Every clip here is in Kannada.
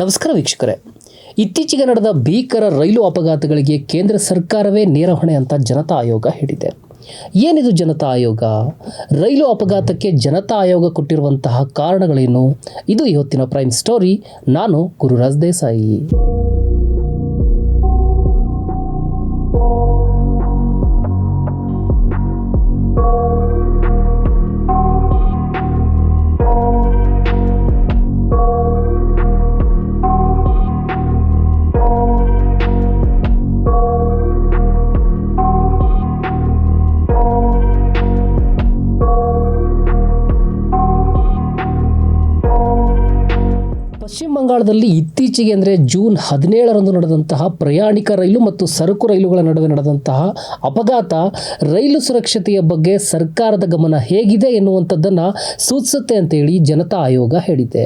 ನಮಸ್ಕಾರ ವೀಕ್ಷಕರೇ. ಇತ್ತೀಚೆಗೆ ನಡೆದ ಭೀಕರ ರೈಲು ಅಪಘಾತಗಳಿಗೆ ಕೇಂದ್ರ ಸರ್ಕಾರವೇ ನೇರ ಹೊಣೆ ಅಂತ ಜನತಾ ಆಯೋಗ ಹೇಳಿದೆ. ಏನಿದು ಜನತಾ ಆಯೋಗ? ರೈಲು ಅಪಘಾತಕ್ಕೆ ಜನತಾ ಆಯೋಗ ಕೊಟ್ಟಿರುವಂತಹ ಕಾರಣಗಳೇನು? ಇದು ಇವತ್ತಿನ ಪ್ರೈಮ್ ಸ್ಟೋರಿ. ನಾನು ಗುರುರಾಜ್ ದೇಸಾಯಿ. ಬಂಗಾಳದಲ್ಲಿ ಇತ್ತೀಚೆಗೆ ಅಂದರೆ ಜೂನ್ ಹದಿನೇಳರಂದು ನಡೆದಂತಹ ಪ್ರಯಾಣಿಕ ರೈಲು ಮತ್ತು ಸರಕು ರೈಲುಗಳ ನಡುವೆ ನಡೆದಂತಹ ಅಪಘಾತ, ರೈಲು ಸುರಕ್ಷತೆಯ ಬಗ್ಗೆ ಸರ್ಕಾರದ ಗಮನ ಹೇಗಿದೆ ಎನ್ನುವಂಥದ್ದನ್ನು ಸೂಚಿಸುತ್ತೆ ಅಂತೇಳಿ ಜನತಾ ಆಯೋಗ ಹೇಳಿದೆ.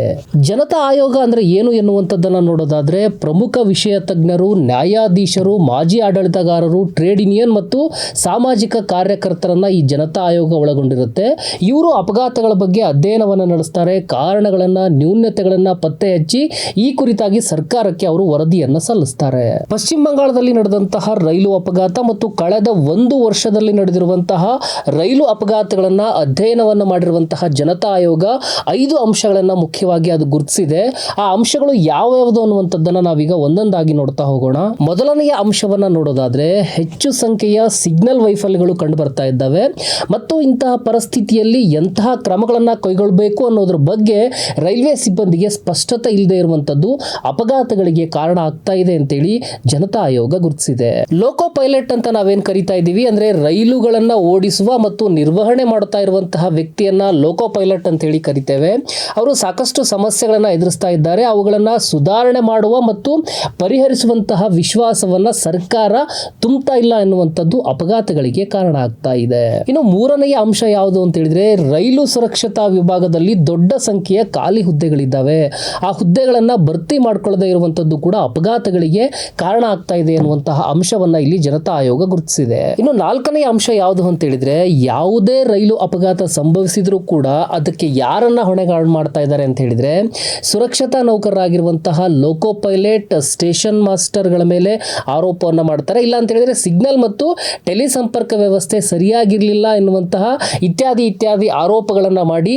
ಜನತಾ ಆಯೋಗ ಅಂದರೆ ಏನು ಎನ್ನುವಂಥದ್ದನ್ನು ನೋಡೋದಾದರೆ ಪ್ರಮುಖ ವಿಷಯ ತಜ್ಞರು, ನ್ಯಾಯಾಧೀಶರು, ಮಾಜಿ ಆಡಳಿತಗಾರರು, ಟ್ರೇಡ್ ಯೂನಿಯನ್ ಮತ್ತು ಸಾಮಾಜಿಕ ಕಾರ್ಯಕರ್ತರನ್ನು ಈ ಜನತಾ ಆಯೋಗ ಒಳಗೊಂಡಿರುತ್ತೆ. ಇವರು ಅಪಘಾತಗಳ ಬಗ್ಗೆ ಅಧ್ಯಯನವನ್ನು ನಡೆಸ್ತಾರೆ, ಕಾರಣಗಳನ್ನು ನ್ಯೂನ್ಯತೆಗಳನ್ನು ಪತ್ತೆ ಹಚ್ಚಿ ಈ ಕುರಿತಾಗಿ ಸರ್ಕಾರಕ್ಕೆ ಅವರು ವರದಿಯನ್ನು ಸಲ್ಲಿಸ್ತಾರೆ. ಪಶ್ಚಿಮ ಬಂಗಾಳದಲ್ಲಿ ನಡೆದಂತಹ ರೈಲು ಅಪಘಾತ ಮತ್ತು ಕಳೆದ ಒಂದು ವರ್ಷದಲ್ಲಿ ನಡೆದಿರುವಂತಹ ರೈಲು ಅಪಘಾತಗಳನ್ನ ಅಧ್ಯಯನವನ್ನು ಮಾಡಿರುವಂತಹ ಜನತಾ ಆಯೋಗ ಐದು ಅಂಶಗಳನ್ನ ಮುಖ್ಯವಾಗಿ ಅದು ಗುರುತಿಸಿದೆ. ಆ ಅಂಶಗಳು ಯಾವ್ಯಾವುದು ಅನ್ನುವಂಥದ್ದನ್ನ ನಾವೀಗ ಒಂದೊಂದಾಗಿ ನೋಡ್ತಾ ಹೋಗೋಣ. ಮೊದಲನೆಯ ಅಂಶವನ್ನ ನೋಡೋದಾದ್ರೆ ಹೆಚ್ಚು ಸಂಖ್ಯೆಯ ಸಿಗ್ನಲ್ ವೈಫಲ್ಯಗಳು ಕಂಡು ಬರ್ತಾ ಇದ್ದಾವೆ. ಮತ್ತು ಇಂತಹ ಪರಿಸ್ಥಿತಿಯಲ್ಲಿ ಎಂತಹ ಕ್ರಮಗಳನ್ನ ಕೈಗೊಳ್ಳಬೇಕು ಅನ್ನೋದ್ರ ಬಗ್ಗೆ ರೈಲ್ವೆ ಸಿಬ್ಬಂದಿಗೆ ಸ್ಪಷ್ಟತೆ ಇಲ್ಲದೆ ಇರುವಂತದ್ದು ಅಪಘಾತಗಳಿಗೆ ಕಾರಣ ಆಗ್ತಾ ಇದೆ ಅಂತೇಳಿ ಜನತಾ ಆಯೋಗ ಗುರುತಿಸಿದೆ. ಲೋಕೋ ಪೈಲಟ್ ಅಂತ ನಾವೇನ್ ಕರಿತಾ ಇದ್ದೀವಿ ಅಂದ್ರೆ ರೈಲುಗಳನ್ನ ಓಡಿಸುವ ಮತ್ತು ನಿರ್ವಹಣೆ ಮಾಡ್ತಾ ಇರುವಂತಹ ವ್ಯಕ್ತಿಯನ್ನ ಲೋಕೋ ಪೈಲಟ್ ಅಂತ ಹೇಳಿ ಕರಿತೇವೆ. ಅವರು ಸಾಕಷ್ಟು ಸಮಸ್ಯೆಗಳನ್ನ ಎದುರಿಸ್ತಾ ಇದ್ದಾರೆ. ಅವುಗಳನ್ನ ಸುಧಾರಣೆ ಮಾಡುವ ಮತ್ತು ಪರಿಹರಿಸುವಂತಹ ವಿಶ್ವಾಸವನ್ನ ಸರ್ಕಾರ ತುಂಬುತ್ತಾ ಇಲ್ಲ ಎನ್ನುವಂಥದ್ದು ಅಪಘಾತಗಳಿಗೆ ಕಾರಣ ಆಗ್ತಾ ಇದೆ. ಇನ್ನು ಮೂರನೆಯ ಅಂಶ ಯಾವುದು ಅಂತ ಹೇಳಿದ್ರೆ ರೈಲು ಸುರಕ್ಷತಾ ವಿಭಾಗದಲ್ಲಿ ದೊಡ್ಡ ಸಂಖ್ಯೆಯ ಖಾಲಿ ಹುದ್ದೆಗಳಿದ್ದಾವೆ. ಆ ಹುದ್ದೆಗಳನ್ನ ಭರ್ತಿ ಮಾಡ್ಕೊಳ್ಳದೆ ಇರುವಂತದ್ದು ಕೂಡ ಅಪಘಾತಗಳಿಗೆ ಕಾರಣ ಆಗ್ತಾ ಇದೆ ಎನ್ನುವಂತಹ ಅಂಶವನ್ನ ಇಲ್ಲಿ ಜನತಾ ಆಯೋಗ ಗುರುತಿಸಿದೆ. ಇನ್ನು ನಾಲ್ಕನೇ ಅಂಶ ಯಾವುದು ಅಂತ ಹೇಳಿದ್ರೆ, ಯಾವುದೇ ರೈಲು ಅಪಘಾತ ಸಂಭವಿಸಿದರೂ ಕೂಡ ಅದಕ್ಕೆ ಯಾರನ್ನ ಹೊಣೆಗಾರ ಮಾಡ್ತಾ ಇದ್ದಾರೆ ಅಂತ ಹೇಳಿದ್ರೆ, ಸುರಕ್ಷತಾ ನೌಕರರಾಗಿರುವಂತಹ ಲೋಕೋ ಪೈಲಟ್ ಸ್ಟೇಷನ್ ಮಾಸ್ಟರ್ಗಳ ಮೇಲೆ ಆರೋಪವನ್ನ ಮಾಡ್ತಾರೆ. ಇಲ್ಲ ಅಂತ ಹೇಳಿದ್ರೆ ಸಿಗ್ನಲ್ ಮತ್ತು ಟೆಲಿ ಸಂಪರ್ಕ ವ್ಯವಸ್ಥೆ ಸರಿಯಾಗಿರಲಿಲ್ಲ ಎನ್ನುವಂತಹ ಇತ್ಯಾದಿ ಇತ್ಯಾದಿ ಆರೋಪಗಳನ್ನ ಮಾಡಿ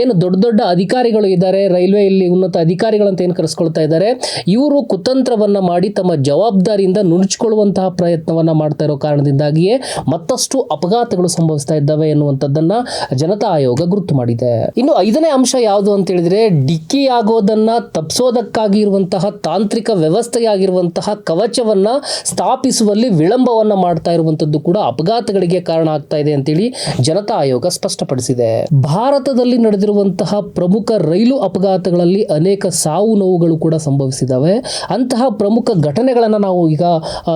ಏನು ದೊಡ್ಡ ದೊಡ್ಡ ಅಧಿಕಾರಿಗಳು ಇದ್ದಾರೆ ರೈಲ್ವೆ ಇಲ್ಲಿ ಉನ್ನತ ಅಧಿಕಾರಿಗಳಂತ ಏನು ಕರೆಸ್ಕೊಳ್ತಾ ಇದ್ದಾರೆ, ಇವರು ಕುತಂತ್ರವನ್ನ ಮಾಡಿ ತಮ್ಮ ಜವಾಬ್ದಾರಿಯಿಂದ ನುಣುಚಿಕೊಳ್ಳುವಂತಹ ಪ್ರಯತ್ನವನ್ನ ಮಾಡ್ತಾ ಇರೋ ಕಾರಣದಿಂದಾಗಿಯೇ ಮತ್ತಷ್ಟು ಅಪಘಾತಗಳು ಸಂಭವಿಸ್ತಾ ಇದ್ದಾವೆ ಎನ್ನುವಂಥದ್ದನ್ನ ಜನತಾ ಆಯೋಗ ಗುರುತು ಮಾಡಿದೆ. ಇನ್ನು ಐದನೇ ಅಂಶ ಯಾವುದು ಅಂತ ಹೇಳಿದ್ರೆ, ಡಿಕ್ಕಿ ಆಗೋದನ್ನ ತಪ್ಪಿಸೋದಕ್ಕಾಗಿ ಇರುವಂತಹ ತಾಂತ್ರಿಕ ವ್ಯವಸ್ಥೆಯಾಗಿರುವಂತಹ ಕವಚವನ್ನ ಸ್ಥಾಪಿಸುವಲ್ಲಿ ವಿಳಂಬವನ್ನ ಮಾಡ್ತಾ ಇರುವಂತದ್ದು ಕೂಡ ಅಪಘಾತಗಳಿಗೆ ಕಾರಣ ಆಗ್ತಾ ಇದೆ ಅಂತೇಳಿ ಜನತಾ ಆಯೋಗ ಸ್ಪಷ್ಟಪಡಿಸಿದೆ. ಭಾರತದಲ್ಲಿ ನಡೆದಿರುವಂತಹ ಪ್ರಮುಖ ರೈಲು ಅಪಘಾತಗಳಲ್ಲಿ ಅನೇಕ ಸಾವು ನೋವುಗಳು ಕೂಡ ಸಂಭವಿಸಿದಾವೆ. ಅಂತಹ ಪ್ರಮುಖ ಘಟನೆಗಳನ್ನು ನಾವು ಈಗ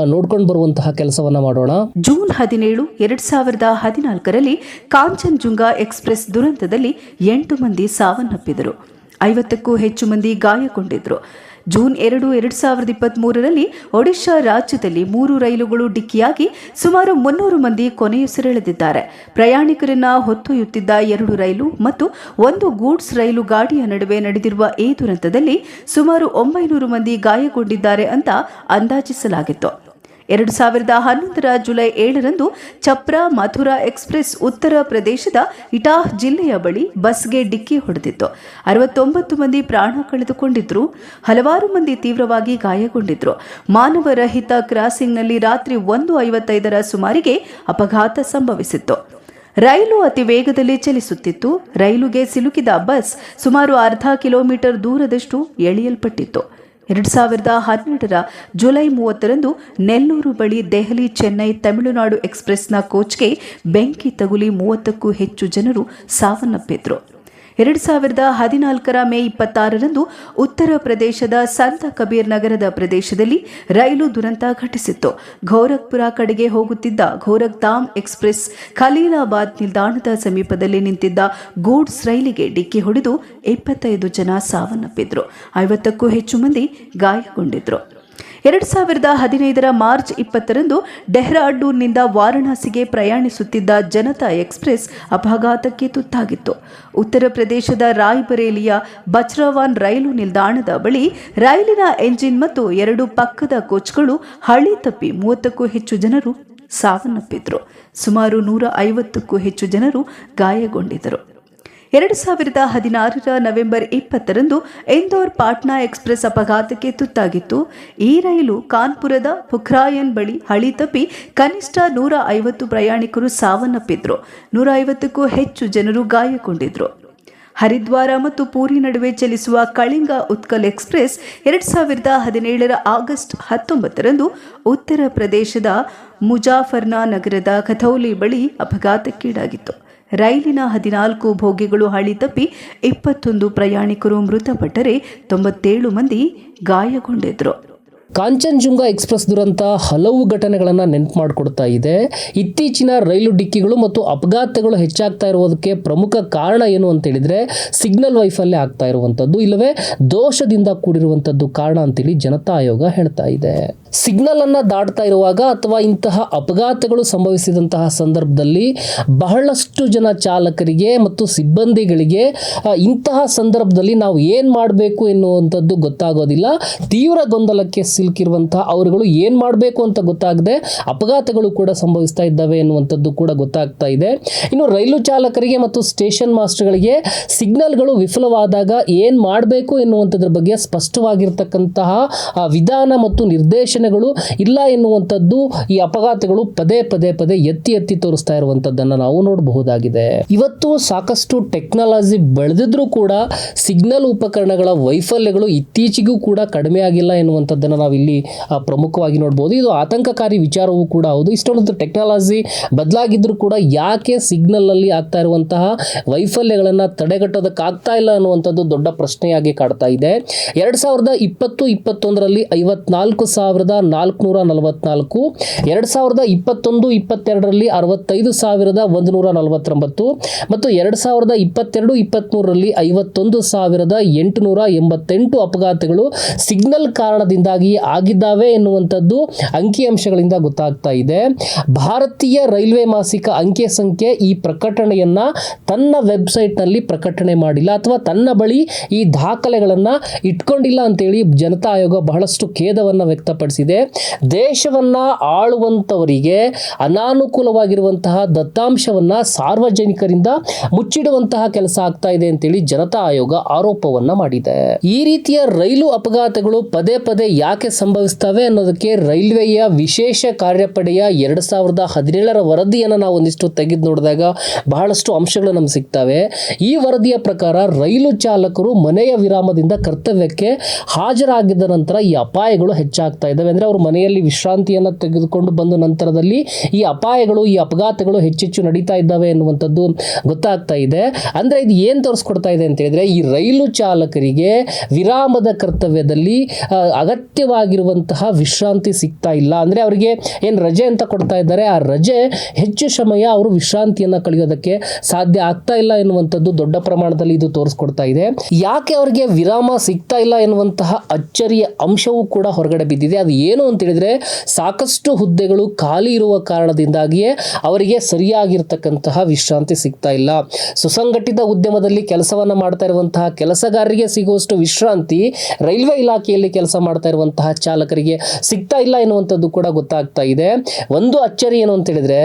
ನೋಡ್ಕೊಂಡು ಬರುವಂತಹ ಕೆಲಸವನ್ನ ಮಾಡೋಣ. ಜೂನ್ ಹದಿನೇಳು, ಎರಡ್ ಸಾವಿರದ ಹದಿನಾಲ್ಕರಲ್ಲಿ ಕಾಂಚನ್ಜುಂಗಾ ಎಕ್ಸ್ಪ್ರೆಸ್ ದುರಂತದಲ್ಲಿ ಎಂಟು ಮಂದಿ ಸಾವನ್ನಪ್ಪಿದರು. ಐವತ್ತಕ್ಕೂ ಹೆಚ್ಚು ಮಂದಿ ಗಾಯಗೊಂಡಿದ್ರು. ಜೂನ್ ಎರಡು ಎರಡು ಸಾವಿರದ ಇಪ್ಪತ್ತ್ಮೂರರಲ್ಲಿ ಒಡಿಶಾ ರಾಜ್ಯದಲ್ಲಿ ಮೂರು ರೈಲುಗಳು ಡಿಕ್ಕಿಯಾಗಿ ಸುಮಾರು ಮುನ್ನೂರು ಮಂದಿ ಕೊನೆಯುಸಿರೆಳೆದಿದ್ದಾರೆ ಪ್ರಯಾಣಿಕರನ್ನ ಹೊತ್ತೊಯ್ಯುತ್ತಿದ್ದ ಎರಡು ರೈಲು ಮತ್ತು ಒಂದು ಗೂಡ್ಸ್ ರೈಲು ಗಾಡಿಯ ನಡುವೆ ನಡೆದಿರುವ ಈ ದುರಂತದಲ್ಲಿ ಸುಮಾರು ಒಂಬೈನೂರು ಮಂದಿ ಗಾಯಗೊಂಡಿದ್ದಾರೆ ಅಂತ ಅಂದಾಜಿಸಲಾಗಿತ್ತು. ಎರಡು ಸಾವಿರದ ಹನ್ನೊಂದರ ಜುಲೈ ಏಳರಂದು ಚಪ್ರಾ ಮಥುರಾ ಎಕ್ಸ್ಪ್ರೆಸ್ ಉತ್ತರ ಪ್ರದೇಶದ ಇಟಾಹ್ ಜಿಲ್ಲೆಯ ಬಳಿ ಬಸ್ಗೆ ಡಿಕ್ಕಿ ಹೊಡೆದಿತ್ತು. ಅರವತ್ತೊಂಬತ್ತು ಮಂದಿ ಪ್ರಾಣ ಕಳೆದುಕೊಂಡಿದ್ರು. ಹಲವಾರು ಮಂದಿ ತೀವ್ರವಾಗಿ ಗಾಯಗೊಂಡಿದ್ರು. ಮಾನವರಹಿತ ಕ್ರಾಸಿಂಗ್ನಲ್ಲಿ ರಾತ್ರಿ ಒಂದು ಐವತ್ತೈದರ ಸುಮಾರಿಗೆ ಅಪಘಾತ ಸಂಭವಿಸಿತ್ತು. ರೈಲು ಅತಿ ವೇಗದಲ್ಲಿ ಚಲಿಸುತ್ತಿತ್ತು. ರೈಲುಗೆ ಸಿಲುಕಿದ ಬಸ್ ಸುಮಾರು ಅರ್ಧ ಕಿಲೋಮೀಟರ್ ದೂರದಷ್ಟು ಎಳೆಯಲ್ಪಟ್ಟಿತ್ತು. ಎರಡು ಸಾವಿರದ ಹದಿನೆಂಟರ ಜುಲೈ ಮೂವತ್ತರಂದು ನೆಲ್ಲೂರು ಬಳಿ ದೆಹಲಿ, ಚೆನ್ನೈ, ತಮಿಳುನಾಡು ಎಕ್ಸ್ಪ್ರೆಸ್ನ ಕೋಚ್ಗೆ ಬೆಂಕಿ ತಗುಲಿ ಮೂವತ್ತಕ್ಕೂ ಹೆಚ್ಚು ಜನರು ಸಾವನ್ನಪ್ಪಿದ್ರು. ಎರಡು ಸಾವಿರದ ಹದಿನಾಲ್ಕರ ಮೇ ಇಪ್ಪತ್ತಾರರಂದು ಉತ್ತರ ಪ್ರದೇಶದ ಸಂತ ಕಬೀರ್ ನಗರದ ಪ್ರದೇಶದಲ್ಲಿ ರೈಲು ದುರಂತ ಘಟಿಸಿತ್ತು. ಗೋರಖ್ಪುರ ಕಡೆಗೆ ಹೋಗುತ್ತಿದ್ದ ಘೋರಖ್ಧಾಮ್ ಎಕ್ಸ್ಪ್ರೆಸ್ ಖಲೀಲಾಬಾದ್ ನಿಲ್ದಾಣದ ಸಮೀಪದಲ್ಲಿ ನಿಂತಿದ್ದ ಗೂಡ್ಸ್ ರೈಲಿಗೆ ಡಿಕ್ಕಿ ಹೊಡೆದು ಇಪ್ಪತ್ತೈದು ಜನ ಸಾವನ್ನಪ್ಪಿದ್ರು. ಐವತ್ತಕ್ಕೂ ಹೆಚ್ಚು ಮಂದಿ ಗಾಯಗೊಂಡಿದ್ರು. ಎರಡು ಸಾವಿರದ ಹದಿನೈದರ ಮಾರ್ಚ್ ಇಪ್ಪತ್ತರಂದು ಡೆಹ್ರಾಡೂನ್ನಿಂದ ವಾರಣಾಸಿಗೆ ಪ್ರಯಾಣಿಸುತ್ತಿದ್ದ ಜನತಾ ಎಕ್ಸ್ಪ್ರೆಸ್ ಅಪಘಾತಕ್ಕೆ ತುತ್ತಾಗಿತ್ತು. ಉತ್ತರ ಪ್ರದೇಶದ ರಾಯ್ಬರೇಲಿಯ ಬಚ್ರವಾನ್ ರೈಲು ನಿಲ್ದಾಣದ ಬಳಿ ರೈಲಿನ ಎಂಜಿನ್ ಮತ್ತು ಎರಡು ಪಕ್ಕದ ಕೋಚ್ಗಳು ಹಳಿ ತಪ್ಪಿ ಮೂವತ್ತಕ್ಕೂ ಹೆಚ್ಚು ಜನರು ಸಾವನ್ನಪ್ಪಿದ್ರು. ಸುಮಾರು ನೂರ ಐವತ್ತಕ್ಕೂ ಹೆಚ್ಚು ಜನರು ಗಾಯಗೊಂಡಿದ್ದರು. ಎರಡು ಸಾವಿರದ ಹದಿನಾರರ ನವೆಂಬರ್ ಇಪ್ಪತ್ತರಂದು ಇಂದೋರ್ ಪಾಟ್ನಾ ಎಕ್ಸ್ಪ್ರೆಸ್ ಅಪಘಾತಕ್ಕೆ ತುತ್ತಾಗಿತ್ತು. ಈ ರೈಲು ಕಾನ್ಪುರದ ಪುಖ್ರಾಯನ್ ಬಳಿ ಹಳಿ ತಪ್ಪಿ ಕನಿಷ್ಠ ನೂರ ಐವತ್ತು ಪ್ರಯಾಣಿಕರು ಸಾವನ್ನಪ್ಪಿದ್ರು. ನೂರ ಐವತ್ತಕ್ಕೂ ಹೆಚ್ಚು ಜನರು ಗಾಯಗೊಂಡಿದ್ರು. ಹರಿದ್ವಾರ ಮತ್ತು ಪೂರಿ ನಡುವೆ ಚಲಿಸುವ ಕಳಿಂಗ ಉತ್ಕಲ್ ಎಕ್ಸ್ಪ್ರೆಸ್ ಎರಡು ಸಾವಿರದ ಹದಿನೇಳರ ಆಗಸ್ಟ್ ಹತ್ತೊಂಬತ್ತರಂದು ಉತ್ತರ ಪ್ರದೇಶದ ಮುಜಾಫರ್ನಾ ನಗರದ ಕಥೌಲಿ ಬಳಿ ಅಪಘಾತಕ್ಕೀಡಾಗಿತ್ತು. ರೈಲಿನ ಹದಿನಾಲ್ಕು ಬೋಗಿಗಳು ಹಳಿ ತಪ್ಪಿ ಇಪ್ಪತ್ತೊಂದು ಪ್ರಯಾಣಿಕರು ಮೃತಪಟ್ಟರೆ ತೊಂಬತ್ತೇಳು ಮಂದಿ ಗಾಯಗೊಂಡಿದ್ರು. ಕಾಂಚನಜುಂಗ ಎಕ್ಸ್ಪ್ರೆಸ್ ದುರಂತ ಹಲವು ಘಟನೆಗಳನ್ನು ನೆನಪು ಮಾಡಿಕೊಡ್ತಾ ಇದೆ. ಇತ್ತೀಚಿನ ರೈಲು ಡಿಕ್ಕಿಗಳು ಮತ್ತು ಅಪಘಾತಗಳು ಹೆಚ್ಚಾಗ್ತಾ ಇರುವುದಕ್ಕೆ ಪ್ರಮುಖ ಕಾರಣ ಏನು ಅಂತ ಹೇಳಿದ್ರೆ ಸಿಗ್ನಲ್ ವೈಫಲ್ಯ ಆಗ್ತಾ ಇರುವಂಥದ್ದು, ಇಲ್ಲವೇ ದೋಷದಿಂದ ಕೂಡಿರುವಂಥದ್ದು ಕಾರಣ ಅಂತೇಳಿ ಜನತಾ ಆಯೋಗ ಹೇಳ್ತಾ ಇದೆ. ಸಿಗ್ನಲ್ ಅನ್ನು ದಾಟ್ತಾ ಇರುವಾಗ ಅಥವಾ ಇಂತಹ ಅಪಘಾತಗಳು ಸಂಭವಿಸಿದಂತಹ ಸಂದರ್ಭದಲ್ಲಿ ಬಹಳಷ್ಟು ಜನ ಚಾಲಕರಿಗೆ ಮತ್ತು ಸಿಬ್ಬಂದಿಗಳಿಗೆ ಇಂತಹ ಸಂದರ್ಭದಲ್ಲಿ ನಾವು ಏನು ಮಾಡಬೇಕು ಎನ್ನುವಂಥದ್ದು ಗೊತ್ತಾಗೋದಿಲ್ಲ. ತೀವ್ರ ಗೊಂದಲಕ್ಕೆ ಸಿಲುಕಿರುವಂತಹ ಅವರುಗಳು ಏನು ಮಾಡಬೇಕು ಅಂತ ಗೊತ್ತಾಗದೆ ಅಪಘಾತಗಳು ಕೂಡ ಸಂಭವಿಸ್ತಾ ಇದ್ದಾವೆ ಎನ್ನುವಂಥದ್ದು ಕೂಡ ಗೊತ್ತಾಗ್ತಾ ಇದೆ. ಇನ್ನು ರೈಲು ಚಾಲಕರಿಗೆ ಮತ್ತು ಸ್ಟೇಷನ್ ಮಾಸ್ಟರ್ಗಳಿಗೆ ಸಿಗ್ನಲ್ಗಳು ವಿಫಲವಾದಾಗ ಏನು ಮಾಡಬೇಕು ಎನ್ನುವಂಥದ್ರ ಬಗ್ಗೆ ಸ್ಪಷ್ಟವಾಗಿರ್ತಕ್ಕಂತಹ ವಿಧಾನ ಮತ್ತು ನಿರ್ದೇಶನಗಳು ಇಲ್ಲ ಎನ್ನುವಂಥದ್ದು ಈ ಅಪಘಾತಗಳು ಪದೇ ಪದೇ ಪದೇ ಎತ್ತಿ ಎತ್ತಿ ತೋರಿಸ್ತಾ ಇರುವಂಥದ್ದನ್ನು ನಾವು ನೋಡಬಹುದಾಗಿದೆ. ಇವತ್ತು ಸಾಕಷ್ಟು ಟೆಕ್ನಾಲಜಿ ಬೆಳೆದಿದ್ರೂ ಕೂಡ ಸಿಗ್ನಲ್ ಉಪಕರಣಗಳ ವೈಫಲ್ಯಗಳು ಇತ್ತೀಚೆಗೂ ಕೂಡ ಕಡಿಮೆ ಆಗಿಲ್ಲ ಎನ್ನುವಂಥದ್ದನ್ನು ನಾವು ಇಲ್ಲಿ ಪ್ರಮುಖವಾಗಿ ನೋಡ್ಬೋದು. ಇದು ಆತಂಕಕಾರಿ ವಿಚಾರವೂ ಕೂಡ ಹೌದು. ಇಷ್ಟೊಂದು ಟೆಕ್ನಾಲಜಿ ಬದಲಾಗಿದ್ರೂ ಕೂಡ ಯಾಕೆ ಸಿಗ್ನಲ್ ಅಲ್ಲಿ ಆಗ್ತಾ ಇರುವಂತಹ ವೈಫಲ್ಯಗಳನ್ನು ತಡೆಗಟ್ಟೋದಕ್ಕಾಗ್ತಾ ಇಲ್ಲ ಅನ್ನುವಂಥದ್ದು ದೊಡ್ಡ ಪ್ರಶ್ನೆಯಾಗಿ ಕಾಡ್ತಾ ಇದೆ. ಎರಡು ಸಾವಿರದ ಇಪ್ಪತ್ತು, ಇಪ್ಪತ್ತೊಂದರಲ್ಲಿ ಐವತ್ನಾಲ್ಕು ಸಾವಿರದ ನಾಲ್ಕುನೂರ ನಲವತ್ನಾಲ್ಕು, ಎರಡು ಸಾವಿರದ ಇಪ್ಪತ್ತೊಂದು, ಇಪ್ಪತ್ತೆರಡರಲ್ಲಿ ಅರವತ್ತೈದು ಸಾವಿರದ ಒಂದು ನೂರ ನಲವತ್ತೊಂಬತ್ತು ಮತ್ತು ಎರಡು ಸಾವಿರದ ಇಪ್ಪತ್ತೆರಡು, ಇಪ್ಪತ್ತ್ಮೂರರಲ್ಲಿ ಐವತ್ತೊಂದು ಸಾವಿರದ ಎಂಟುನೂರ ಎಂಬತ್ತೆಂಟು ಅಪಘಾತಗಳು ಸಿಗ್ನಲ್ ಕಾರಣದಿಂದಾಗಿ ಆಗಿದ್ದಾವೆ ಎನ್ನುವಂಥದ್ದು ಅಂಕಿಅಂಶಗಳಿಂದ ಗೊತ್ತಾಗ್ತಾ ಇದೆ. ಭಾರತೀಯ ರೈಲ್ವೆ ಮಾಸಿಕ ಅಂಕೆ ಸಂಖ್ಯೆ ಈ ಪ್ರಕಟಣೆಯನ್ನ ತನ್ನ ವೆಬ್ಸೈಟ್ನಲ್ಲಿ ಪ್ರಕಟಣೆ ಮಾಡಿಲ್ಲ ಅಥವಾ ತನ್ನ ಬಳಿ ಈ ದಾಖಲೆಗಳನ್ನು ಇಟ್ಕೊಂಡಿಲ್ಲ ಅಂತೇಳಿ ಜನತಾ ಆಯೋಗ ಬಹಳಷ್ಟು ಖೇದವನ್ನು ವ್ಯಕ್ತಪಡಿಸಿದೆ. ದೇಶವನ್ನ ಆಳುವಂಥವರಿಗೆ ಅನಾನುಕೂಲವಾಗಿರುವಂತಹ ದತ್ತಾಂಶವನ್ನ ಸಾರ್ವಜನಿಕರಿಂದ ಮುಚ್ಚಿಡುವಂತಹ ಕೆಲಸ ಆಗ್ತಾ ಇದೆ ಅಂತೇಳಿ ಜನತಾ ಆಯೋಗ ಆರೋಪವನ್ನ ಮಾಡಿದೆ. ಈ ರೀತಿಯ ರೈಲು ಅಪಘಾತಗಳು ಪದೇ ಪದೇ ಯಾಕೆ ಸಂಭವಿಸ್ತವೆ ಅನ್ನೋದಕ್ಕೆ ರೈಲ್ವೆಯ ವಿಶೇಷ ಕಾರ್ಯಪಡೆಯ ಎರಡ್ ಸಾವಿರದ ಹದಿನೇಳರ ವರದಿಯನ್ನು ನಾವು ಒಂದಿಷ್ಟು ತೆಗೆದು ನೋಡಿದಾಗ ಬಹಳಷ್ಟು ಅಂಶಗಳು ನಮ್ಗೆ ಸಿಗ್ತವೆ. ಈ ವರದಿಯ ಪ್ರಕಾರ ರೈಲು ಚಾಲಕರು ಮನೆಯ ವಿರಾಮದಿಂದ ಕರ್ತವ್ಯಕ್ಕೆ ಹಾಜರಾಗಿದ್ದ ನಂತರ ಈ ಅಪಾಯಗಳು ಹೆಚ್ಚಾಗ್ತಾ ಇದ್ದಾವೆ ಅಂದರೆ ಅವರು ಮನೆಯಲ್ಲಿ ವಿಶ್ರಾಂತಿಯನ್ನು ತೆಗೆದುಕೊಂಡು ಬಂದ ನಂತರದಲ್ಲಿ ಈ ಅಪಾಯಗಳು, ಈ ಅಪಘಾತಗಳು ಹೆಚ್ಚೆಚ್ಚು ನಡೀತಾ ಇದ್ದಾವೆ ಎನ್ನುವಂಥದ್ದು ಗೊತ್ತಾಗ್ತಾ ಇದೆ. ಅಂದರೆ ಇದು ಏನು ತೋರಿಸ್ಕೊಡ್ತಾ ಇದೆ ಅಂತ ಹೇಳಿದ್ರೆ, ಈ ರೈಲು ಚಾಲಕರಿಗೆ ವಿರಾಮದ ಕರ್ತವ್ಯದಲ್ಲಿ ಅಗತ್ಯವಾಗಿರುವಂತಹ ವಿಶ್ರಾಂತಿ ಸಿಗ್ತಾ ಇಲ್ಲ. ಅಂದರೆ ಅವರಿಗೆ ಏನು ರಜೆ ಅಂತ ಕೊಡ್ತಾ ಇದ್ದಾರೆ, ಆ ರಜೆ ಹೆಚ್ಚು ಸಮಯ ಅವರು ವಿಶ್ರಾಂತಿಯನ್ನು ಕಳೆಯೋದಕ್ಕೆ ಸಾಧ್ಯ ಆಗ್ತಾ ಇಲ್ಲ ಎನ್ನುವಂಥದ್ದು ದೊಡ್ಡ ಪ್ರಮಾಣದಲ್ಲಿ ಇದು ತೋರಿಸ್ಕೊಡ್ತಾ ಇದೆ. ಯಾಕೆ ಅವರಿಗೆ ವಿರಾಮ ಸಿಗ್ತಾ ಇಲ್ಲ ಎನ್ನುವಂತಹ ಅಚ್ಚರಿಯ ಅಂಶವೂ ಕೂಡ ಹೊರಗಡೆ ಬಿದ್ದಿದೆ. ಅದು ಏನು ಅಂತ ಹೇಳಿದ್ರೆ ಸಾಕಷ್ಟು ಹುದ್ದೆಗಳು ಖಾಲಿ ಇರುವ ಕಾರಣದಿಂದಾಗಿಯೇ ಅವರಿಗೆ ಸರಿಯಾಗಿರ್ತಕ್ಕಂತಹ ವಿಶ್ರಾಂತಿ ಸಿಗ್ತಾ ಇಲ್ಲ. ಸುಸಂಘಟಿತ ಉದ್ಯಮದಲ್ಲಿ ಕೆಲಸವನ್ನ ಮಾಡ್ತಾ ಇರುವಂತಹ ಕೆಲಸಗಾರರಿಗೆ ಸಿಗುವಷ್ಟು ವಿಶ್ರಾಂತಿ ರೈಲ್ವೆ ಇಲಾಖೆಯಲ್ಲಿ ಕೆಲಸ ಮಾಡ್ತಾ ಇರುವಂತಹ ಚಾಲಕರಿಗೆ ಸಿಗ್ತಾ ಇಲ್ಲ ಎನ್ನುವಂಥದ್ದು ಕೂಡ ಗೊತ್ತಾಗ್ತಾ ಇದೆ. ಒಂದು ಅಚ್ಚರಿ ಏನು ಅಂತ ಹೇಳಿದ್ರೆ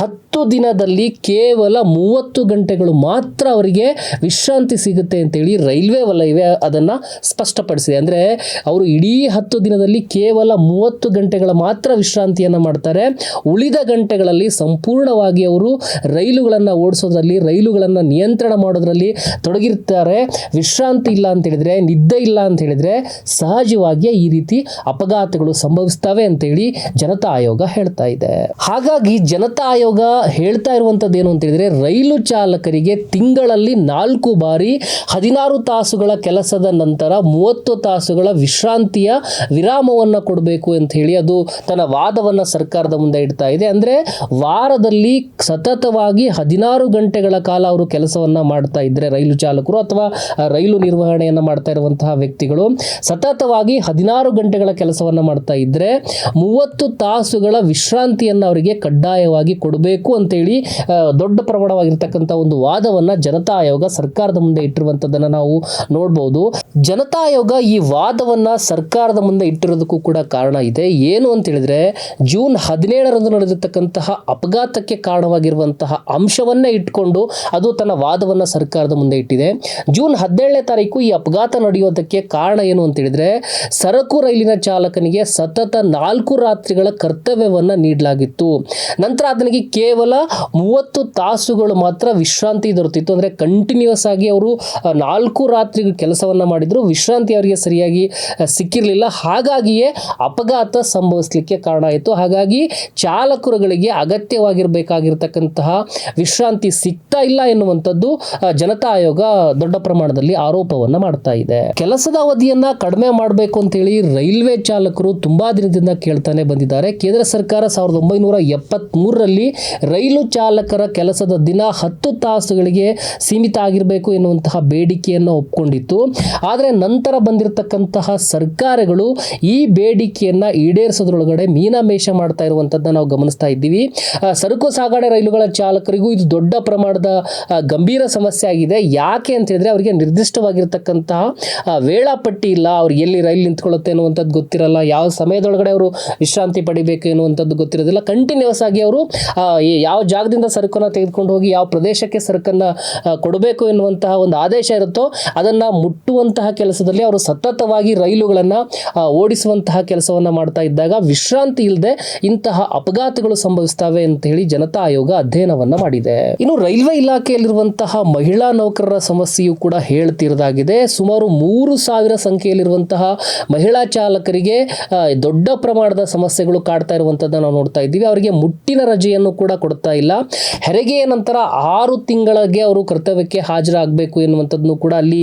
ಹತ್ತು ದಿನದಲ್ಲಿ ಕೇವಲ ಮೂವತ್ತು ಗಂಟೆಗಳು ಮಾತ್ರ ಅವರಿಗೆ ವಿಶ್ರಾಂತಿ ಸಿಗುತ್ತೆ ಅಂತೇಳಿ ರೈಲ್ವೆ ವಲಯವೇ ಅದನ್ನು ಸ್ಪಷ್ಟಪಡಿಸಿದೆ. ಅಂದರೆ ಅವರು ಇಡೀ ಹತ್ತು ದಿನದಲ್ಲಿ ಕೇವಲ ಮೂವತ್ತು ಗಂಟೆಗಳ ಮಾತ್ರ ವಿಶ್ರಾಂತಿಯನ್ನು ಮಾಡ್ತಾರೆ. ಉಳಿದ ಗಂಟೆಗಳಲ್ಲಿ ಸಂಪೂರ್ಣವಾಗಿ ಅವರು ರೈಲುಗಳನ್ನು ಓಡಿಸೋದ್ರಲ್ಲಿ, ರೈಲುಗಳನ್ನು ನಿಯಂತ್ರಣ ಮಾಡೋದ್ರಲ್ಲಿ ತೊಡಗಿರ್ತಾರೆ. ವಿಶ್ರಾಂತಿ ಇಲ್ಲ ಅಂತ ಹೇಳಿದ್ರೆ, ನಿದ್ದೆ ಇಲ್ಲ ಅಂತ ಹೇಳಿದ್ರೆ ಸಹಜವಾಗಿಯೇ ಈ ರೀತಿ ಅಪಘಾತಗಳು ಸಂಭವಿಸ್ತವೆ ಅಂತೇಳಿ ಜನತಾ ಆಯೋಗ ಹೇಳ್ತಾ ಇದೆ. ಹಾಗಾಗಿ ಜನತಾ ಆಯೋಗ ಹೇಳ್ತಾ ಇರುವಂಥದ್ದು ಏನು ಅಂತ ಹೇಳಿದ್ರೆ, ರೈಲು ಚಾಲಕರಿಗೆ ತಿಂಗಳಲ್ಲಿ ನಾಲ್ಕು ಬಾರಿ ಹದಿನಾರು ತಾಸುಗಳ ಕೆಲಸದ ನಂತರ ಮೂವತ್ತು ತಾಸುಗಳ ವಿಶ್ರಾಂತಿಯ ವಿರಾಮವನ್ನು ಕೊಡಬೇಕು ಕೊಡಬೇಕು ಅಂತ ಹೇಳಿ ಅದು ತನ್ನ ವಾದವನ್ನು ಸರ್ಕಾರದ ಮುಂದೆ ಇಡ್ತಾ ಇದೆ. ಅಂದರೆ ವಾರದಲ್ಲಿ ಸತತವಾಗಿ ಹದಿನಾರು ಗಂಟೆಗಳ ಕಾಲ ಅವರು ಕೆಲಸವನ್ನು ಮಾಡ್ತಾ ಇದ್ದರೆ ರೈಲು ಚಾಲಕರು ಅಥವಾ ರೈಲು ನಿರ್ವಹಣೆಯನ್ನು ಮಾಡ್ತಾ ಇರುವಂತಹ ವ್ಯಕ್ತಿಗಳು. ಸತತವಾಗಿ ಹದಿನಾರು ಗಂಟೆಗಳ ಕೆಲಸವನ್ನು ಮಾಡ್ತಾ ಇದ್ದರೆ ಮೂವತ್ತು ತಾಸುಗಳ ವಿಶ್ರಾಂತಿಯನ್ನು ಅವರಿಗೆ ಕಡ್ಡಾಯವಾಗಿ ಕೊಡಬೇಕು ಅಂತೇಳಿ ದೊಡ್ಡ ಪ್ರಮಾಣವಾಗಿರ್ತಕ್ಕಂಥ ಒಂದು ವಾದವನ್ನು ಜನತಾ ಆಯೋಗ ಸರ್ಕಾರದ ಮುಂದೆ ಇಟ್ಟಿರುವಂಥದ್ದನ್ನು ನಾವು ನೋಡ್ಬೋದು. ಜನತಾ ಆಯೋಗ ಈ ವಾದವನ್ನು ಸರ್ಕಾರದ ಮುಂದೆ ಇಟ್ಟಿರೋದಕ್ಕೂ ಕೂಡ ಕಾರಣ ಇದೆ. ಏನು ಅಂತ ಹೇಳಿದ್ರೆ, ಜೂನ್ ಹದಿನೇಳರಂದು ನಡೆದಿರ್ತಕ್ಕಂತಹ ಅಪಘಾತಕ್ಕೆ ಕಾರಣವಾಗಿರುವಂತಹ ಅಂಶವನ್ನೇ ಇಟ್ಕೊಂಡು ಅದು ತನ್ನ ವಾದವನ್ನು ಸರ್ಕಾರದ ಮುಂದೆ ಇಟ್ಟಿದೆ. ಜೂನ್ ಹದಿನೇಳನೇ ತಾರೀಕು ಈ ಅಪಘಾತ ನಡೆಯೋದಕ್ಕೆ ಕಾರಣ ಏನು ಅಂತ ಹೇಳಿದ್ರೆ, ಸರಕು ರೈಲಿನ ಚಾಲಕನಿಗೆ ಸತತ ನಾಲ್ಕು ರಾತ್ರಿಗಳ ಕರ್ತವ್ಯವನ್ನು ನೀಡಲಾಗಿತ್ತು. ನಂತರ ಅದನಿಗೆ ಕೇವಲ ಮೂವತ್ತು ತಾಸುಗಳು ಮಾತ್ರ ವಿಶ್ರಾಂತಿ ದೊರೆತಿತ್ತು. ಅಂದರೆ ಕಂಟಿನ್ಯೂಸ್ ಆಗಿ ಅವರು ನಾಲ್ಕು ರಾತ್ರಿ ಕೆಲಸವನ್ನು ಮಾಡಿದ್ರು. ವಿಶ್ರಾಂತಿ ಅವರಿಗೆ ಸರಿಯಾಗಿ ಸಿಕ್ಕಿರಲಿಲ್ಲ. ಹಾಗಾಗಿಯೇ ಅಪಘಾತ ಸಂಭವಿಸಲಿಕ್ಕೆ ಕಾರಣ ಆಯಿತು. ಹಾಗಾಗಿ ಚಾಲಕರುಗಳಿಗೆ ಅಗತ್ಯವಾಗಿರಬೇಕಾಗಿರ್ತಕ್ಕಂತಹ ವಿಶ್ರಾಂತಿ ಸಿಗ್ತಾ ಇಲ್ಲ ಎನ್ನುವಂಥದ್ದು ಜನತಾ ಆಯೋಗ ದೊಡ್ಡ ಪ್ರಮಾಣದಲ್ಲಿ ಆರೋಪವನ್ನು ಮಾಡ್ತಾ ಇದೆ. ಕೆಲಸದ ಅವಧಿಯನ್ನ ಕಡಿಮೆ ಮಾಡಬೇಕು ಅಂತೇಳಿ ರೈಲ್ವೆ ಚಾಲಕರು ತುಂಬಾ ದಿನದಿಂದ ಕೇಳ್ತಾನೆ ಬಂದಿದ್ದಾರೆ. ಕೇಂದ್ರ ಸರ್ಕಾರ ಸಾವಿರದ ಒಂಬೈನೂರ ಎಪ್ಪತ್ಮೂರರಲ್ಲಿ ರೈಲು ಚಾಲಕರ ಕೆಲಸದ ದಿನ ಹತ್ತು ತಾಸುಗಳಿಗೆ ಸೀಮಿತ ಆಗಿರಬೇಕು ಎನ್ನುವಂತಹ ಬೇಡಿಕೆಯನ್ನು ಒಪ್ಕೊಂಡಿತ್ತು. ಆದರೆ ನಂತರ ಬಂದಿರತಕ್ಕಂತಹ ಸರ್ಕಾರಗಳು ಈ ಬೇಡಿಕೆಯನ್ನ ಈಡೇರಿಸೋದ್ರೊಳಗಡೆ ಮೀನಾಮೇಷ ಮಾಡ್ತಾ ಇರುವಂಥದ್ದನ್ನ ನಾವು ಗಮನಿಸ್ತಾ ಇದ್ದೀವಿ. ಸರಕು ಸಾಗಣೆ ರೈಲುಗಳ ಚಾಲಕರಿಗೂ ಇದು ದೊಡ್ಡ ಪ್ರಮಾಣದ ಗಂಭೀರ ಸಮಸ್ಯೆ ಆಗಿದೆ. ಯಾಕೆ ಅಂತ ಹೇಳಿದ್ರೆ ಅವರಿಗೆ ನಿರ್ದಿಷ್ಟವಾಗಿರ್ತಕ್ಕಂತಹ ವೇಳಾಪಟ್ಟಿ ಇಲ್ಲ. ಅವ್ರಿಗೆ ಎಲ್ಲಿ ರೈಲು ನಿಂತ್ಕೊಳ್ಳುತ್ತೆ ಅನ್ನುವಂಥದ್ದು ಗೊತ್ತಿರಲ್ಲ. ಯಾವ ಸಮಯದೊಳಗಡೆ ಅವರು ವಿಶ್ರಾಂತಿ ಪಡಿಬೇಕು ಎನ್ನುವಂಥದ್ದು ಗೊತ್ತಿರೋದಿಲ್ಲ. ಕಂಟಿನ್ಯೂಸ್ ಆಗಿ ಅವರು ಯಾವ ಜಾಗದಿಂದ ಸರಕನ್ನು ತೆಗೆದುಕೊಂಡು ಹೋಗಿ ಯಾವ ಪ್ರದೇಶಕ್ಕೆ ಸರಕನ್ನು ಕೊಡಬೇಕು ಎನ್ನುವಂತಹ ಒಂದು ಆದೇಶ ಇರುತ್ತೋ ಅದನ್ನು ಮುಟ್ಟುವಂತಹ ಕೆಲಸದಲ್ಲಿ ಅವರು ಸತತವಾಗಿ ರೈಲುಗಳನ್ನು ಓಡಿಸುವಂತಹ ಕೆಲಸವನ್ನು ಮಾಡ್ತಾ ಇದ್ದಾಗ ವಿಶ್ರಾಂತಿ ಇಲ್ಲದೆ ಇಂತಹ ಅಪಘಾತಗಳು ಸಂಭವಿಸ್ತವೆ ಅಂತ ಹೇಳಿ ಜನತಾ ಆಯೋಗ ಅಧ್ಯಯನವನ್ನ ಮಾಡಿದೆ. ಇನ್ನು ರೈಲ್ವೆ ಇಲಾಖೆಯಲ್ಲಿರುವಂತಹ ಮಹಿಳಾ ನೌಕರರ ಸಮಸ್ಯೆಯು ಕೂಡ ಹೇಳ್ತಿರದಾಗಿದೆ. ಸುಮಾರು ಮೂರು ಸಾವಿರ ಸಂಖ್ಯೆಯಲ್ಲಿರುವಂತಹ ಮಹಿಳಾ ಚಾಲಕರಿಗೆ ದೊಡ್ಡ ಪ್ರಮಾಣದ ಸಮಸ್ಯೆಗಳು ಕಾಡ್ತಾ ಇರುವಂತದ್ದನ್ನ ನಾವು ನೋಡ್ತಾ ಇದ್ದೀವಿ. ಅವರಿಗೆ ಮುಟ್ಟಿನ ರಜೆಯನ್ನು ಕೂಡ ಕೊಡ್ತಾ ಇಲ್ಲ. ಹೆರಿಗೆಯ ನಂತರ ಆರು ತಿಂಗಳಿಗೆ ಅವರು ಕರ್ತವ್ಯಕ್ಕೆ ಹಾಜರಾಗಬೇಕು ಎನ್ನುವಂಥದ್ದನ್ನು ಕೂಡ ಅಲ್ಲಿ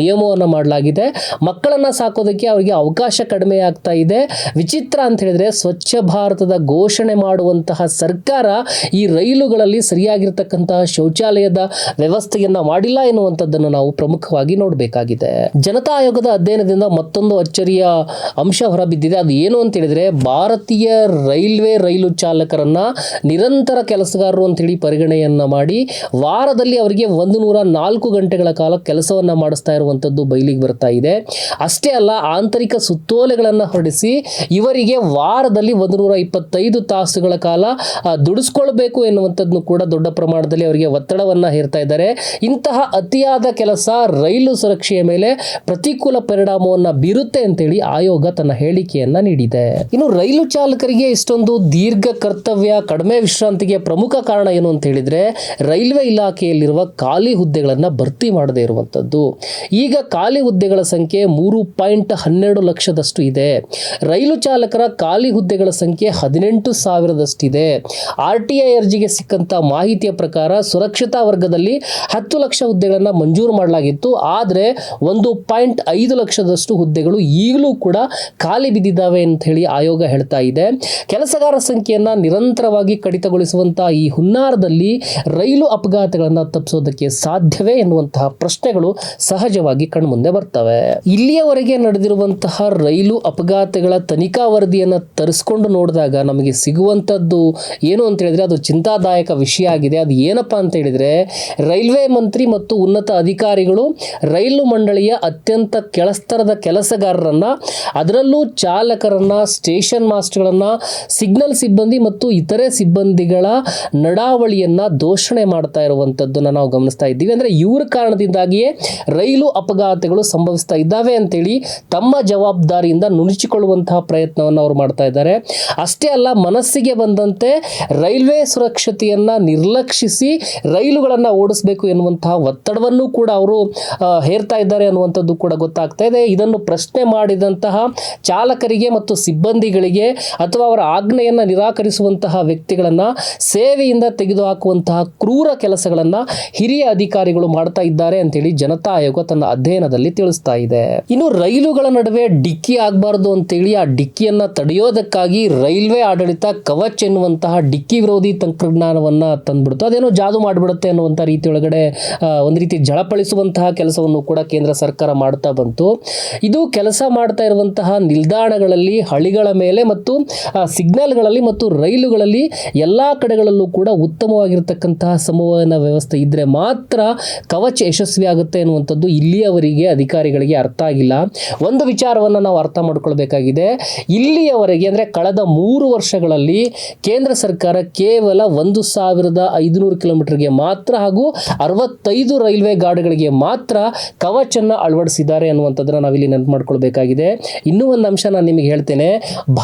ನಿಯಮವನ್ನು ಮಾಡಲಾಗಿದೆ. ಮಕ್ಕಳನ್ನ ಸಾಕೋದಕ್ಕೆ ಅವರಿಗೆ ಅವಕಾಶ ಕಡಿಮೆ ಆಗ್ತಾ ಇದೆ. ವಿಚಿತ್ರ ಅಂತ ಹೇಳಿದ್ರೆ ಸ್ವಚ್ಛ ಭಾರತದ ಘೋಷಣೆ ಮಾಡುವಂತಹ ಸರ್ಕಾರ ಈ ರೈಲುಗಳಲ್ಲಿ ಸರಿಯಾಗಿರ್ತಕ್ಕಂತಹ ಶೌಚಾಲಯದ ವ್ಯವಸ್ಥೆಯನ್ನ ಮಾಡಿಲ್ಲ ಎನ್ನುವಂಥದ್ದನ್ನು ನಾವು ಪ್ರಮುಖವಾಗಿ ನೋಡಬೇಕಾಗಿದೆ. ಜನತಾ ಆಯೋಗದ ಅಧ್ಯಯನದಿಂದ ಮತ್ತೊಂದು ಅಚ್ಚರಿಯ ಅಂಶ ಹೊರಬಿದ್ದಿದೆ. ಅದು ಏನು ಅಂತ ಹೇಳಿದ್ರೆ ಭಾರತೀಯ ರೈಲ್ವೆ ರೈಲು ಚಾಲಕರನ್ನ ನಿರಂತರ ಕೆಲಸಗಾರರು ಅಂತೇಳಿ ಪರಿಗಣನೆಯನ್ನ ಮಾಡಿ ವಾರದಲ್ಲಿ ಅವರಿಗೆ ಒಂದು ನೂರ ನಾಲ್ಕು ಗಂಟೆಗಳ ಕಾಲ ಕೆಲಸವನ್ನ ಮಾಡಿಸ್ತಾ ಇರುವಂತದ್ದು ಬಯಲಿಗೆ ಬರ್ತಾ ಇದೆ. ಅಷ್ಟೇ ಅಲ್ಲ, ಆಂತರಿಕ ಸುತ್ತೋಲೆಗಳನ್ನು ಹೊರಡಿಸಿ ಇವರಿಗೆ ವಾರದಲ್ಲಿ ಒಂದು ನೂರ ಇಪ್ಪತ್ತೈದು ತಾಸುಗಳ ಕಾಲ ದುಡಿಸ್ಕೊಳ್ಬೇಕು ಎನ್ನುವಂಥದ್ದು ಕೂಡ ದೊಡ್ಡ ಪ್ರಮಾಣದಲ್ಲಿ ಅವರಿಗೆ ಒತ್ತಡವನ್ನು ಹೇರ್ತಾ ಇದ್ದಾರೆ. ಇಂತಹ ಅತಿಯಾದ ಕೆಲಸ ರೈಲು ಸುರಕ್ಷೆಯ ಮೇಲೆ ಪ್ರತಿಕೂಲ ಪರಿಣಾಮವನ್ನು ಬೀರುತ್ತೆ ಅಂತೇಳಿ ಆಯೋಗ ತನ್ನ ಹೇಳಿಕೆಯನ್ನ ನೀಡಿದೆ. ಇನ್ನು ರೈಲು ಚಾಲಕರಿಗೆ ಇಷ್ಟೊಂದು ದೀರ್ಘ ಕರ್ತವ್ಯ, ಕಡಿಮೆ ವಿಶ್ರಾಂತಿಗೆ ಪ್ರಮುಖ ಕಾರಣ ಏನು ಅಂತ ಹೇಳಿದ್ರೆ, ರೈಲ್ವೆ ಇಲಾಖೆಯಲ್ಲಿರುವ ಖಾಲಿ ಹುದ್ದೆಗಳನ್ನು ಭರ್ತಿ ಮಾಡದೇ ಇರುವಂಥದ್ದು. ಈಗ ಖಾಲಿ ಹುದ್ದೆಗಳ ಸಂಖ್ಯೆ ಮೂರು ಪಾಯಿಂಟ್ ಹನ್ನೆರಡು ಲಕ್ಷದಷ್ಟು ಇದೆ. ರೈಲು ಚಾಲಕರ ಖಾಲಿ ಹುದ್ದೆಗಳ ಸಂಖ್ಯೆ ಹದಿನೆಂಟು ಸಾವಿರದಷ್ಟಿದೆ. ಆರ್ ಟಿ ಐ ಅರ್ಜಿಗೆ ಸಿಕ್ಕಂಥ ಮಾಹಿತಿಯ ಪ್ರಕಾರ ಸುರಕ್ಷತಾ ವರ್ಗದಲ್ಲಿ ಹತ್ತು ಲಕ್ಷ ಹುದ್ದೆಗಳನ್ನು ಮಂಜೂರು ಮಾಡಲಾಗಿತ್ತು. ಆದರೆ ಒಂದು ಪಾಯಿಂಟ್ ಐದು ಲಕ್ಷದಷ್ಟು ಹುದ್ದೆಗಳು ಈಗಲೂ ಕೂಡ ಖಾಲಿ ಬಿದ್ದಿದ್ದಾವೆ ಅಂತ ಹೇಳಿ ಆಯೋಗ ಹೇಳ್ತಾ ಇದೆ. ಕೆಲಸಗಾರ ಸಂಖ್ಯೆಯನ್ನ ನಿರಂತರವಾಗಿ ಕಡಿತಗೊಳಿಸುವಂತಹ ಈ ಹುನ್ನಾರದಲ್ಲಿ ರೈಲು ಅಪಘಾತಗಳನ್ನು ತಪ್ಪಿಸೋದಕ್ಕೆ ಸಾಧ್ಯವೇ ಎನ್ನುವಂತಹ ಪ್ರಶ್ನೆಗಳು ಸಹಜವಾಗಿ ಕಣ್ಮುಂದೆ ಬರ್ತವೆ. ಇಲ್ಲಿಯವರೆಗೆ ನಡೆದಿರುವಂತಹ ರೈಲು ಅಪಘಾತಗಳ ತನಿಖಾ ವರದಿಯನ್ನು ತರಿಸ್ಕೊಂಡು ನೋಡಿದಾಗ ನಮಗೆ ಸಿಗುವಂಥದ್ದು ಏನು ಅಂತ ಹೇಳಿದ್ರೆ ಅದು ಚಿಂತಾದಾಯಕ ವಿಷಯ ಆಗಿದೆ. ಅದು ಏನಪ್ಪಾ ಅಂತ ಹೇಳಿದರೆ ರೈಲ್ವೆ ಮಂತ್ರಿ ಮತ್ತು ಉನ್ನತ ಅಧಿಕಾರಿಗಳು ರೈಲು ಮಂಡಳಿಯ ಅತ್ಯಂತ ಕೆಳಸ್ತರದ ಕೆಲಸಗಾರರನ್ನು, ಅದರಲ್ಲೂ ಚಾಲಕರನ್ನು, ಸ್ಟೇಷನ್ ಮಾಸ್ಟರ್ಗಳನ್ನು ಸಿಗ್ನಲ್ ಸಿಬ್ಬಂದಿ ಮತ್ತು ಇತರೆ ಸಿಬ್ಬಂದಿಗಳ ನಡಾವಳಿಯನ್ನು ದೋಷಣೆ ಮಾಡ್ತಾ ಇರುವಂಥದ್ದನ್ನು ನಾವು ಗಮನಿಸ್ತಾ ಇದ್ದೀವಿ. ಅಂದರೆ ಇವ್ರ ಕಾರಣದಿಂದಾಗಿಯೇ ರೈಲು ಅಪಘಾತಗಳು ಸಂಭವಿಸ್ತಾ ಇದ್ದಾವೆ ಅಂತೇಳಿ ತಮ್ಮ ಜವಾಬ್ದಾರಿಯಿಂದ ನುಣುಚಿಕೊಳ್ಳುವಂತಹ ಪ್ರಯತ್ನವನ್ನು ಅವರು ಮಾಡ್ತಾ ಇದ್ದಾರೆ. ಅಷ್ಟೇ ಅಲ್ಲ, ಮನಸ್ಸಿಗೆ ಬಂದಂತೆ ರೈಲ್ವೆ ಸುರಕ್ಷತೆಯನ್ನ ನಿರ್ಲಕ್ಷಿಸಿ ರೈಲುಗಳನ್ನು ಓಡಿಸಬೇಕು ಎನ್ನುವಂತಹ ಒತ್ತಡವನ್ನು ಕೂಡ ಅವರು ಹೇರ್ತಾ ಇದ್ದಾರೆ ಅನ್ನುವಂಥದ್ದು ಕೂಡ ಗೊತ್ತಾಗ್ತಾ ಇದೆ. ಇದನ್ನು ಪ್ರಶ್ನೆ ಮಾಡಿದಂತಹ ಚಾಲಕರಿಗೆ ಮತ್ತು ಸಿಬ್ಬಂದಿಗಳಿಗೆ ಅಥವಾ ಅವರ ಆಜ್ಞೆಯನ್ನು ನಿರಾಕರಿಸುವಂತಹ ವ್ಯಕ್ತಿಗಳನ್ನ ಸೇವೆಯಿಂದ ತೆಗೆದುಹಾಕುವಂತಹ ಕ್ರೂರ ಕೆಲಸಗಳನ್ನ ಹಿರಿಯ ಅಧಿಕಾರಿಗಳು ಮಾಡ್ತಾ ಇದ್ದಾರೆ ಅಂತೇಳಿ ಜನತಾ ಆಯೋಗ ತನ್ನ ಅಧ್ಯಯನದಲ್ಲಿ ತಿಳಿಸ್ತಾ ಇದೆ. ಇನ್ನು ರೈಲುಗಳ ನಡುವೆ ಡಿಕ್ಕಿ ಆಗಬಾರ್ದು ಅಂತ ಅಂತೇಳಿ ಆ ಡಿಕ್ಕಿಯನ್ನು ತಡೆಯೋದಕ್ಕಾಗಿ ರೈಲ್ವೆ ಆಡಳಿತ ಕವಚ್ ಎನ್ನುವಂತಹ ಡಿಕ್ಕಿ ವಿರೋಧಿ ತಂತ್ರಜ್ಞಾನವನ್ನು ತಂದುಬಿಡ್ತು. ಅದೇನೋ ಜಾದು ಮಾಡಿಬಿಡುತ್ತೆ ಅನ್ನುವಂಥ ರೀತಿಯೊಳಗಡೆ ಒಂದು ರೀತಿ ಜಳಪಳಿಸುವಂತಹ ಕೆಲಸವನ್ನು ಕೂಡ ಕೇಂದ್ರ ಸರ್ಕಾರ ಮಾಡ್ತಾ ಬಂತು. ಇದು ಕೆಲಸ ಮಾಡ್ತಾ ಇರುವಂತಹ ನಿಲ್ದಾಣಗಳಲ್ಲಿ, ಹಳಿಗಳ ಮೇಲೆ ಮತ್ತು ಸಿಗ್ನಲ್ಗಳಲ್ಲಿ ಮತ್ತು ರೈಲುಗಳಲ್ಲಿ ಎಲ್ಲ ಕಡೆಗಳಲ್ಲೂ ಕೂಡ ಉತ್ತಮವಾಗಿರತಕ್ಕಂತಹ ಸಂವಹನ ವ್ಯವಸ್ಥೆ ಇದ್ದರೆ ಮಾತ್ರ ಕವಚ ಯಶಸ್ವಿ ಆಗುತ್ತೆ ಅನ್ನುವಂಥದ್ದು ಇಲ್ಲಿಯವರಿಗೆ ಅಧಿಕಾರಿಗಳಿಗೆ ಅರ್ಥ ಆಗಿಲ್ಲ. ಒಂದು ವಿಚಾರವನ್ನು ನಾವು ಅರ್ಥ ಮಾಡ್ಕೊಳ್ಬೇಕಾಗಿದೆ ಇಲ್ಲಿಯವರೆಗೆ ಅಂದರೆ ಕಳೆದ ಮೂರು ವರ್ಷಗಳಲ್ಲಿ ಕೇಂದ್ರ ಸರ್ಕಾರ ಕೇವಲ ಒಂದು ಸಾವಿರದ ಐದುನೂರು ಕಿಲೋಮೀಟರ್ಗೆ ಮಾತ್ರ ಹಾಗೂ ಅರವತ್ತೈದು ರೈಲ್ವೆ ಗಾಡಿಗಳಿಗೆ ಮಾತ್ರ ಕವಚನ್ನು ಅಳವಡಿಸಿದ್ದಾರೆ ಅನ್ನುವಂಥದ್ದನ್ನು ನಾವಿಲ್ಲಿ ನೆನಪು ಮಾಡ್ಕೊಳ್ಬೇಕಾಗಿದೆ. ಇನ್ನೂ ಒಂದು ಅಂಶ ನಾನು ನಿಮಗೆ ಹೇಳ್ತೇನೆ.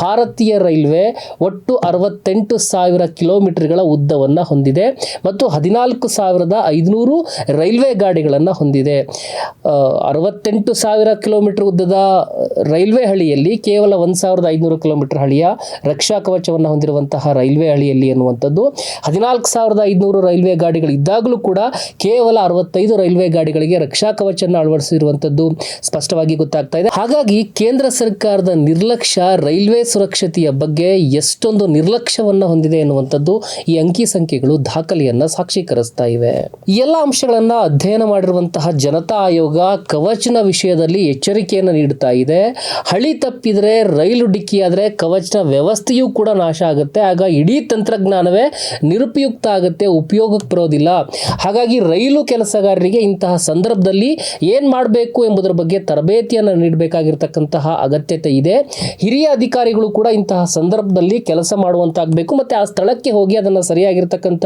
ಭಾರತೀಯ ರೈಲ್ವೆ ಒಟ್ಟು ಅರವತ್ತೆಂಟು ಸಾವಿರ ಕಿಲೋಮೀಟರ್ಗಳ ಉದ್ದವನ್ನು ಹೊಂದಿದೆ ಮತ್ತು ಹದಿನಾಲ್ಕು ಸಾವಿರದ ಐದುನೂರು ರೈಲ್ವೆ ಗಾಡಿಗಳನ್ನು ಹೊಂದಿದೆ. ಅರವತ್ತೆಂಟು ಸಾವಿರ ಕಿಲೋಮೀಟರ್ ಉದ್ದದ ರೈಲ್ವೆ ಹಳಿಯಲ್ಲಿ ಕೇವಲ ಒಂದು ಸಾವಿರದ ಐದುನೂರು ಕಿಲೋಮೀಟರ್ ಹಳಿಯ ರಕ್ಷಾ ಕವಚವನ್ನು ಹೊಂದಿರುವಂತಹ ರೈಲ್ವೆ ಹಳಿಯಲ್ಲಿ ಎನ್ನುವಂಥದ್ದು. ಹದಿನಾಲ್ಕು ಸಾವಿರದ ಐದುನೂರು ರೈಲ್ವೆ ಗಾಡಿಗಳು ಇದ್ದಾಗಲೂ ಕೂಡ ಕೇವಲ ಅರವತ್ತೈದು ರೈಲ್ವೆ ಗಾಡಿಗಳಿಗೆ ರಕ್ಷಾ ಕವಚವನ್ನು ಅಳವಡಿಸಿರುವಂಥದ್ದು ಸ್ಪಷ್ಟವಾಗಿ ಗೊತ್ತಾಗ್ತಾ ಇದೆ. ಹಾಗಾಗಿ ಕೇಂದ್ರ ಸರ್ಕಾರದ ನಿರ್ಲಕ್ಷ್ಯ ರೈಲ್ವೆ ಸುರಕ್ಷತೆಯ ಬಗ್ಗೆ ಎಷ್ಟೊಂದು ನಿರ್ಲಕ್ಷ್ಯವನ್ನು ಹೊಂದಿದೆ ಎನ್ನುವಂಥದ್ದು ಈ ಅಂಕಿ ಸಂಖ್ಯೆಗಳು ದಾಖಲೆಯನ್ನ ಸಾಕ್ಷೀಕರಿಸ್ತಾ ಇವೆ. ಎಲ್ಲ ಅಂಶಗಳನ್ನ ಅಧ್ಯಯನ ಮಾಡಿರುವಂತಹ ಜನತಾ ಆಯೋಗ ಕವಚನ ವಿಷಯದಲ್ಲಿ ಎಚ್ಚರಿಕೆಯನ್ನು ನೀಡುತ್ತಾ ಇದೆ. ಹಳಿ ತಪ್ಪಿದ್ರೆ ರೈಲು ಡಿಕ್ಕಿಯಾದರೆ ಕವಚನ ವ್ಯವಸ್ಥೆಯೂ ಕೂಡ ನಾಶ ಆಗುತ್ತೆ. ಆಗ ಇಡೀ ತಂತ್ರಜ್ಞಾನವೇ ನಿರುಪಯುಕ್ತ ಆಗುತ್ತೆ, ಉಪಯೋಗಕ್ಕೆ ಬರೋದಿಲ್ಲ. ಹಾಗಾಗಿ ರೈಲು ಕೆಲಸಗಾರರಿಗೆ ಇಂತಹ ಸಂದರ್ಭದಲ್ಲಿ ಏನು ಮಾಡಬೇಕು ಎಂಬುದರ ಬಗ್ಗೆ ತರಬೇತಿಯನ್ನು ನೀಡಬೇಕಾಗಿರ್ತಕ್ಕಂತಹ ಅಗತ್ಯತೆ ಇದೆ. ಹಿರಿಯ ಅಧಿಕಾರಿಗಳು ಕೂಡ ಇಂತಹ ಸಂದರ್ಭದಲ್ಲಿ ಕೆಲಸ ಮಾಡುವಂತಾಗಬೇಕು. ಮತ್ತು ಆ ಸ್ಥಳಕ್ಕೆ ಹೋಗಿ ಅದನ್ನು ಸರಿಯಾಗಿರ್ತಕ್ಕಂಥ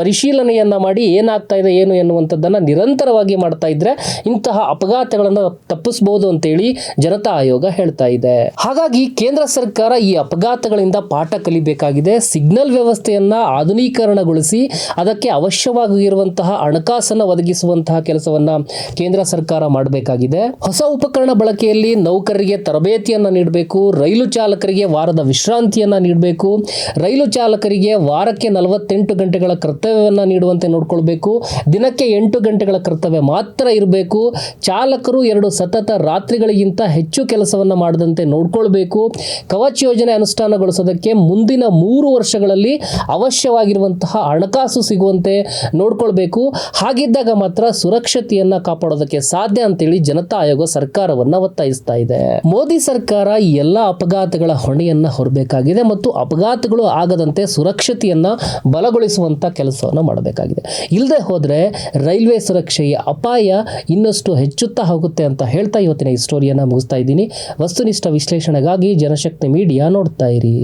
ಪರಿಶೀಲನೆಯನ್ನು ಮಾಡಿ ಏನಾಗ್ತಾ ಇದೆ, ಏನು ಎನ್ನುವಂಥದ್ದನ್ನು ನಿರಂತರವಾಗಿ ಮಾಡ್ತಾ ಇದ್ದರೆ ಇಂತಹ ಅಪಘಾತಗಳನ್ನು ತಪ್ಪಿಸಬಹುದು ಅಂತೇಳಿ ಜನತಾ ಆಯೋಗ ಹೇಳ್ತಾ ಇದೆ. ಹಾಗಾಗಿ ಕೇಂದ್ರ ಸರ್ಕಾರ ಈ ಅಪಘಾತಗಳಿಂದ ಪಾಠ ಕಲಿಬೇಕಾಗಿದೆ. ಸಿಗ್ನಲ್ ವ್ಯವಸ್ಥೆಯನ್ನ ಆಧುನೀಕರಣಗೊಳಿಸಿ ಅದಕ್ಕೆ ಅವಶ್ಯವಾಗಿರುವಂತಹ ಹಣಕಾಸನ್ನು ಒದಗಿಸುವಂತಹ ಕೆಲಸವನ್ನ ಕೇಂದ್ರ ಸರ್ಕಾರ ಮಾಡಬೇಕಾಗಿದೆ. ಹೊಸ ಉಪಕರಣ ಬಳಕೆಯಲ್ಲಿ ನೌಕರರಿಗೆ ತರಬೇತಿಯನ್ನ ನೀಡಬೇಕು. ರೈಲು ಚಾಲಕರಿಗೆ ವಾರದ ವಿಶ್ರಾಂತಿಯನ್ನ ನೀಡಬೇಕು. ರೈಲು ಚಾಲಕರಿಗೆ ವಾರಕ್ಕೆ ನಲವತ್ತೆಂಟು ಗಂಟೆಗಳ ಕರ್ತವ್ಯವನ್ನು ನೀಡುವಂತೆ ನೋಡಿಕೊಳ್ಬೇಕು. ದಿನಕ್ಕೆ ಎಂಟು ಗಂಟೆಗಳ ಕರ್ತವ್ಯ ಮಾತ್ರ ಇರಬೇಕು. ಚಾಲಕರು ಎರಡು ಸತತ ರಾತ್ರಿಗಳಿಗಿಂತ ಹೆಚ್ಚು ಕೆಲಸವನ್ನು ಮಾಡದಂತೆ ನೋಡ್ಕೊಳ್ಬೇಕು. ಕವಚ ಯೋಜನೆ ಅನುಷ್ಠಾನಗೊಳಿಸೋದಕ್ಕೆ ಮುಂದಿನ ಮೂರು ವರ್ಷಗಳಲ್ಲಿ ಅವಶ್ಯವಾಗಿರುವಂತಹ ಹಣಕಾಸು ಸಿಗುವಂತೆ ನೋಡ್ಕೊಳ್ಬೇಕು. ಹಾಗಿದ್ದಾಗ ಮಾತ್ರ ಸುರಕ್ಷತೆಯನ್ನ ಕಾಪಾಡೋದಕ್ಕೆ ಸಾಧ್ಯ ಅಂತೇಳಿ ಜನತಾ ಆಯೋಗ ಸರ್ಕಾರವನ್ನ ಒತ್ತಾಯಿಸ್ತಾ ಇದೆ. ಮೋದಿ ಸರ್ಕಾರ ಎಲ್ಲ ಅಪಘಾತಗಳ ಹೊಣೆಯನ್ನ ಹೊರಬೇಕಾಗಿದೆ ಮತ್ತು ಅಪಘಾತಗಳು ಆಗದಂತೆ ಸುರಕ್ಷತೆಯನ್ನ ಬಲಗೊಳಿಸುವಂತ ಕೆಲಸವನ್ನು ಮಾಡಬೇಕಾಗಿದೆ. ಇಲ್ಲದೆ ಹೋದ್ರೆ ರೈಲ್ವೆ ಸುರಕ್ಷೆಯ ಅಪಾಯ ಇನ್ನಷ್ಟು ಹೆಚ್ಚುತ್ತಾ ಹೋಗುತ್ತೆ ಅಂತ ಹೇಳ್ತಾ ಇವತ್ತಿನ ಈ ಸ್ಟೋರಿಯನ್ನ ಮುಗಿಸ್ತಾ ಇದ್ದೀನಿ. ವಸ್ತುನಿಷ್ಠ ವಿಶ್ಲೇಷಣೆಗಾಗಿ ಜನಶಕ್ತಿ ಮೀಡಿಯಾ ನೋಡ್ತಾ ಇರಿ.